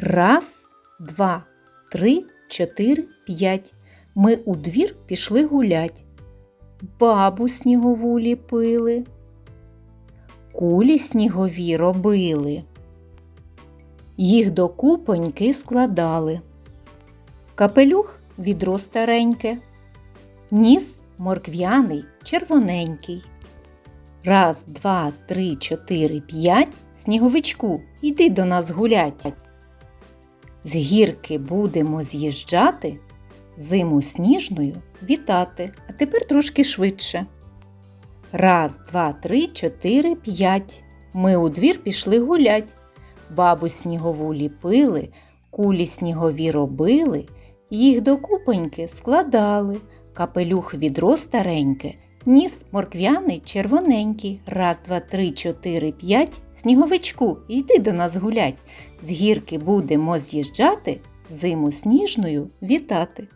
Раз, два, три, чотири, п'ять. Ми у двір пішли гулять. Бабу снігову ліпили, кулі снігові робили. Їх до купоньки складали. Капелюх відро стареньке, ніс морквяний, червоненький. Раз, два, три, чотири, п'ять. Сніговичку, йди до нас гулять. З гірки будемо з'їжджати, зиму сніжною вітати, а тепер трошки швидше. Раз, два, три, чотири, п'ять. Ми у двір пішли гулять. Бабу снігову ліпили, кулі снігові робили, їх до купоньки складали, капелюх відро стареньке, ніс морквяний червоненький. Раз, два, три, чотири, п'ять. Сніговичку, йди до нас гулять. З гірки будемо з'їжджати, зиму сніжною вітати.